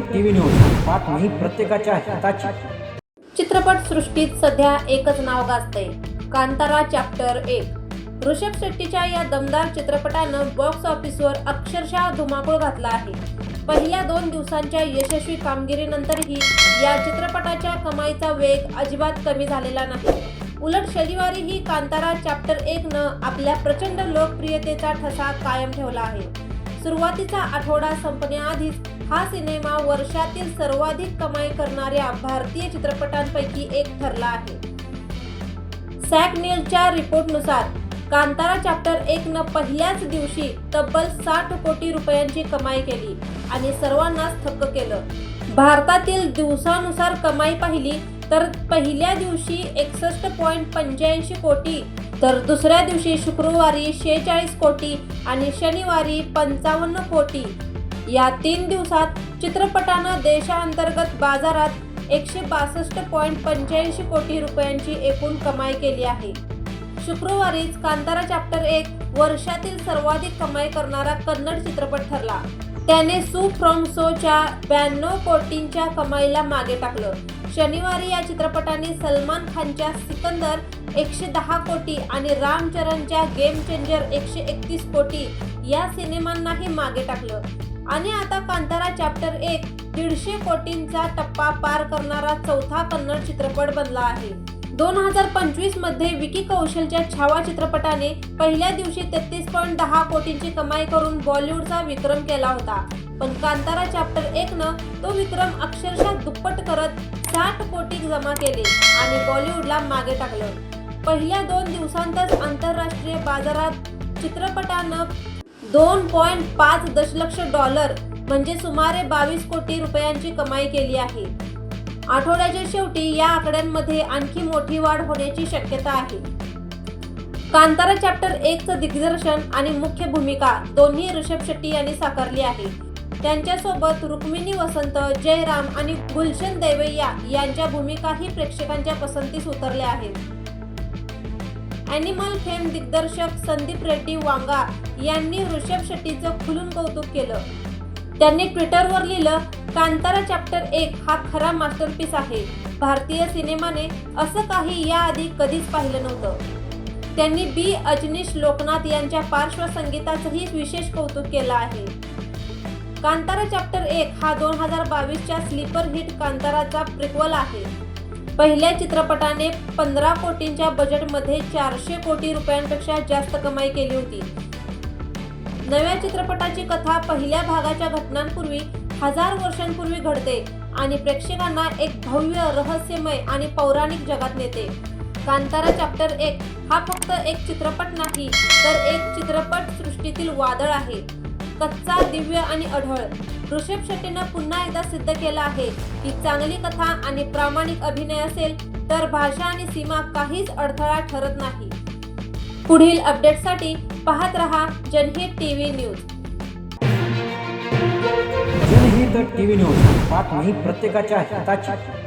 TV news बातमी प्रत्येकाच्या हिताची. चित्रपट सृष्टीत सध्या एकच नाव गाजते कांतारा चॅप्टर एक. ऋषभ शेट्टीच्या या दमदार चित्रपटानं बॉक्स ऑफिसवर अक्षरशः धुमाकूळ घातला आहे. पहिल्या दोन दिवसांच्या यशस्वी कामगिरीनंतरही या चित्रपटाच्या कमाईचा वेग अजिबात कमी झालेला नाही. उलट शनिवारीही कांतारा चॅप्टर एक न आपल्या प्रचंड लोकप्रियतेचा ठसा कायम ठेवला आहे. सुरुवातीचा आठवडा संपण्याआधीच हा सिनेमा वर्षातील सर्वाधिक कमाई करणाऱ्या भारतीय चित्रपटांपैकी एक ठरला आहे. सॅक न्यूजच्या रिपोर्टनुसार कांतारा चॅप्टर एक न पहिल्याच दिवशी तब्बल साठ कोटी रुपयांची कमाई केली आणि सर्वांनाच थक्क केलं. भारतातील दिवसानुसार कमाई पाहिली तर पहिल्या दिवशी एकसष्ट पॉईंट पंच्याऐंशी कोटी तर दुसऱ्या दिवशी शुक्रवारी शेहेचाळीस कोटी आणि शनिवारी पंचावन्न कोटी. या तीन दिवसात चित्रपटानं देशांतर्गत बाजारात एकशे बासष्ट पॉईंट पंच्याऐंशी कोटी रुपयांची एकूण कमाई केली आहे. शुक्रवारीच कांतारा चॅप्टर एक वर्षातील सर्वाधिक कमाई करणारा कन्नड चित्रपट ठरला. त्याने सू फ्रॉम सोच्या ब्याण्णव कोटींच्या कमाईला मागे टाकलं. शनिवारी या चित्रपटाने सलमान खानच्या सिकंदर एकशे दहा कोटी आणि रामचरणच्या गेम चेंजर एकशे एकतीस कोटी या सिनेमांनाही मागे टाकलं. आणि आता कांतारा चॅप्टर एक दीडशे कोटींचा टप्पा पार करणारा चौथा कन्नड चित्रपट बनला आहे. दोन हजार पंचवीसमध्ये विकी कौशलच्या छावा चित्रपटाने पहिल्या दिवशी तेहतीस पॉईंट दहा कोटींची कमाई करून बॉलिवूडचा विक्रम केला होता. पण कांतारा चॅप्टर एक न तो विक्रम अक्षरशः दुप्पट करत साठ कोटी जमा केले आणि बॉलिवूडला मागे टाकलं. पहिल्या दोन दिवसांतच आंतरराष्ट्रीय बाजारात चित्रपटानं दोन पॉईंट पाच दशलक्ष डॉलर म्हणजे सुमारे बावीस कोटी रुपयांची कमाई केली आहे. आठवड्याच्या शेवटी या आकड्यांमध्ये आणखी मोठी वाढ होण्याची शक्यता आहे. कांतारा चॅप्टर एकचं दिग्दर्शन आणि मुख्य भूमिका दोन्ही ऋषभ शेट्टी यांनी साकारली आहे. त्यांच्यासोबत रुक्मिणी वसंत जयराम आणि गुलशन देवैया यांच्या भूमिकाही प्रेक्षकांच्या पसंतीस उतरल्या आहेत. ॲनिमल फेम दिग्दर्शक संदीप रेड्डी वांगा यांनी ऋषभ शेट्टीचं खुलून कौतुक केलं. त्यांनी ट्विटरवर लिहिलं कांतारा चॅप्टर एक हा खरा मास्टरपीस आहे. भारतीय सिनेमाने असं काही याआधी कधीच पाहिलं नव्हतं. त्यांनी बी. अजनीश लोकनाथ यांच्या पार्श्वसंगीताचंही विशेष कौतुक केलं आहे. कांतारा चॅप्टर एक हा दोन हजार बावीसच्या स्लीपर हिट कांताराचा प्रिक्वल आहे. पहिल्या चित्रपटाने पंधरा कोटींच्या बजेटमध्ये चारशे कोटी रुपयांपेक्षा जास्त कमाई केली होती. नव्या चित्रपटाची कथा पहिल्या भागाच्या घटनांपूर्वी हजार वर्षांपूर्वी घडते आणि प्रेक्षकांना एक भव्य रहस्यमय आणि पौराणिक जगात नेते. कांतारा चॅप्टर एक हा फक्त एक चित्रपट नाही तर एक चित्रपट सृष्टीतील वादळ आहे. कच्चा दिव्य आणि अढळ. ऋषभ शेट्टीनं पुन्हा एकदा सिद्ध केलं आहे की चांगली कथा आणि प्रामाणिक अभिनय असेल तर भाषा आणि सीमा काहीच अडथळा ठरत नाही. पुढील अपडेटसाठी पाहत रहा Janhit TV news. Janhit TV news बातमी प्रत्येकाच्या हिताची.